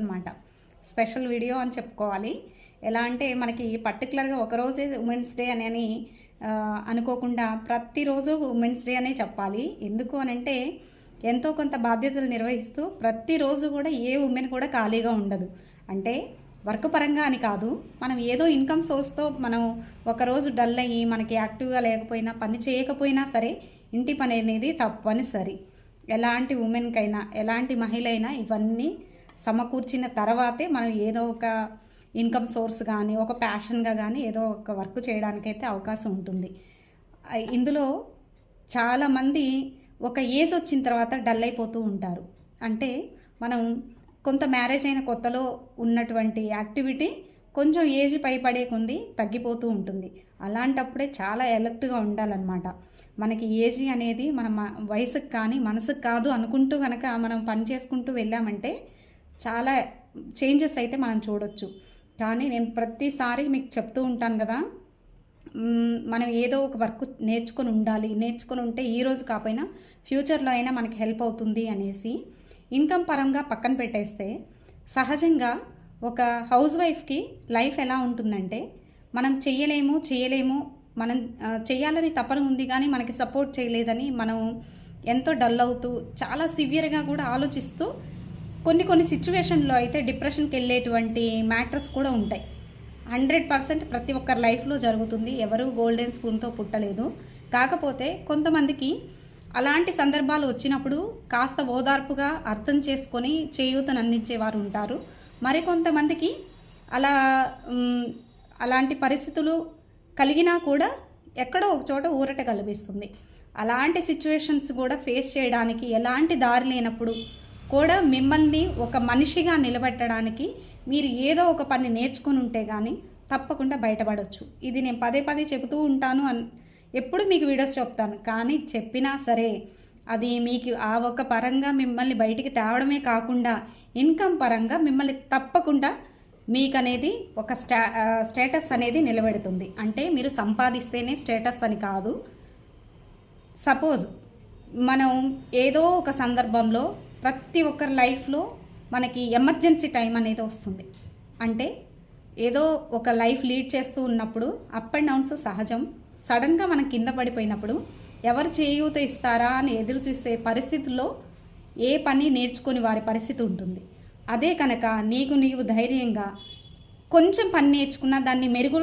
అనమాట special video అని చెప్పుకోవాలి. ఎలా అంటే మనకి పర్టికులర్గా ఒకరోజే ఉమెన్స్ డే అని అని అనుకోకుండా ప్రతిరోజు ఉమెన్స్ డే అనే చెప్పాలి. ఎందుకు అని అంటే ఎంతో కొంత బాధ్యతలు నిర్వహిస్తూ ప్రతిరోజు కూడా ఏ ఉమెన్ కూడా ఖాళీగా ఉండదు. అంటే వర్క్ పరంగా అని కాదు. మనం ఏదో ఇన్కమ్ సోర్స్తో మనం ఒకరోజు డల్ అయ్యి మనకి యాక్టివ్గా లేకపోయినా పని చేయకపోయినా సరే ఇంటి పని అనేది తప్పనిసరి. ఎలాంటి ఉమెన్కైనా ఎలాంటి మహిళ అయినా ఇవన్నీ సమకూర్చిన తర్వాతే మనం ఏదో ఒక ఇన్కమ్ సోర్స్ కానీ ఒక ప్యాషన్గా కానీ ఏదో ఒక వర్క్ చేయడానికైతే అవకాశం ఉంటుంది. ఇందులో చాలామంది ఒక ఏజ్ వచ్చిన తర్వాత డల్ అయిపోతూ ఉంటారు. అంటే మనం కొంత మ్యారేజ్ అయిన కొత్తలో ఉన్నటువంటి యాక్టివిటీ కొంచెం ఏజ్ పైపడే కొంది తగ్గిపోతూ ఉంటుంది. అలాంటప్పుడే చాలా ఎలర్ట్గా ఉండాలన్నమాట. మనకి ఏజ్ అనేది మన వయసుకు కానీ మనసుకు కాదు అనుకుంటూ కనుక మనం పని చేసుకుంటూ వెళ్ళామంటే చాలా చేంజెస్ అయితే మనం చూడొచ్చు. కానీ నేను ప్రతిసారి మీకు చెప్తూ ఉంటాను కదా మనం ఏదో ఒక వర్క్ నేర్చుకొని ఉండాలి. నేర్చుకొని ఉంటే ఈ రోజు కాకపోయినా ఫ్యూచర్లో అయినా మనకి హెల్ప్ అవుతుంది అనేసి ఇన్కమ్ పరంగా పక్కన పెట్టేస్తే సహజంగా ఒక హౌస్ వైఫ్కి లైఫ్ ఎలా ఉంటుందంటే మనం చేయలేము చేయలేము మనం చేయాలని తపన ఉంది కానీ మనకి సపోర్ట్ చేయలేదని మనం ఎంతో డల్ అవుతూ చాలా సివియర్గా కూడా ఆలోచిస్తూ కొన్ని కొన్ని సిచ్యువేషన్లో అయితే డిప్రెషన్కి వెళ్ళేటువంటి మ్యాటర్స్ కూడా ఉంటాయి. హండ్రెడ్ పర్సెంట్ ప్రతి ఒక్కరి లైఫ్లో జరుగుతుంది. ఎవరు గోల్డెన్ స్పూన్తో పుట్టలేదు. కాకపోతే కొంతమందికి అలాంటి సందర్భాలు వచ్చినప్పుడు కాస్త ఓదార్పుగా అర్థం చేసుకొని చేయూతను అందించేవారు ఉంటారు. మరికొంతమందికి అలా అలాంటి పరిస్థితులు కలిగినా కూడా ఎక్కడో ఒక చోట ఊరట కల్పిస్తుంది. అలాంటి సిచ్యువేషన్స్ కూడా ఫేస్ చేయడానికి ఎలాంటి దారి లేనప్పుడు కూడా మిమ్మల్ని ఒక మనిషిగా నిలబెట్టడానికి మీరు ఏదో ఒక పని నేర్చుకుని ఉంటే కానీ తప్పకుండా బయటపడవచ్చు ఇది నేను పదే పదే చెబుతూ ఉంటాను అన్ ఎప్పుడు మీకు వీడియోస్ చెప్తాను. కానీ చెప్పినా సరే అది మీకు ఆ ఒక పరంగా మిమ్మల్ని బయటికి తేవడమే కాకుండా ఇన్కమ్ పరంగా మిమ్మల్ని తప్పకుండా మీకు అనేది ఒక స్టా స్టేటస్ అనేది నిలబెడుతుంది. అంటే మీరు సంపాదిస్తేనే స్టేటస్ అని కాదు. సపోజ్ మనం ఏదో ఒక సందర్భంలో ప్రతి ఒక్కరి లైఫ్లో మనకి ఎమర్జెన్సీ టైం అనేది వస్తుంది. అంటే ఏదో ఒక లైఫ్ లీడ్ చేస్తూ ఉన్నప్పుడు అప్ అండ్ డౌన్స్ సహజం. సడన్గా మనం కింద పడిపోయినప్పుడు ఎవరు చేయూత ఇస్తారా అని ఎదురు చూసే పరిస్థితుల్లో ఏ పని నేర్చుకొని వారి పరిస్థితి ఉంటుంది. అదే కనుక నీకు నీవు ధైర్యంగా కొంచెం పని నేర్చుకున్న దాన్ని మెరుగు